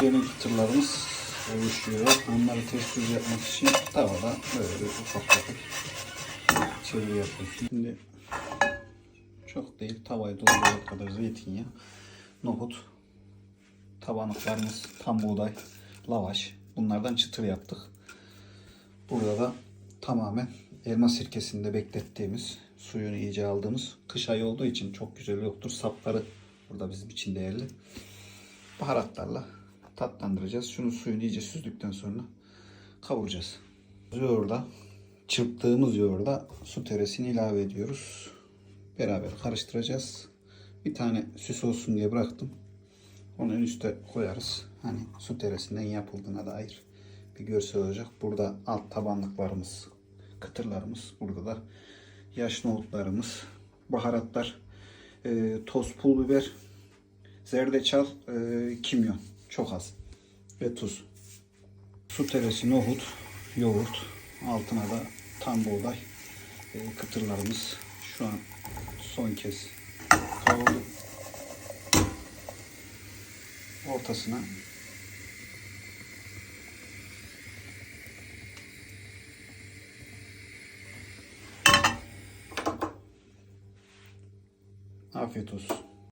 yeni çıtırlarımız oluşuyor. Onları test düz yapmak için tavada böyle ufak ufak çeviri yapıyorsun. Şimdi çok değil tavayı dolduracak kadar zeytinyağı, nohut, tabanlıklarımız, tam buğday, lavaş. Bunlardan çıtır yaptık. Burada da tamamen elma sirkesinde beklettiğimiz, suyunu iyice aldığımız kış ayı olduğu için çok güzel yoktur. Sapları burada bizim için değerli. Baharatlarla tatlandıracağız. Şunu suyunu iyice süzdükten sonra kavuracağız. Yoğurda, çırptığımız yoğurda su teresini ilave ediyoruz. Beraber karıştıracağız. Bir tane süs olsun diye bıraktım. Onu en üste koyarız. Hani su teresinden yapıldığına dair bir görsel olacak. Burada alt tabanlıklarımız, kıtırlarımız. Burada da yaş nohutlarımız, baharatlar, e, toz pul biber, zerdeçal, e, kimyon. Çok az. Ve tuz. Su teresi, nohut, yoğurt. Altına da tam buğday e, kıtırlarımız. Şu an son kez kavurdu. Ortasına Afiyet olsun.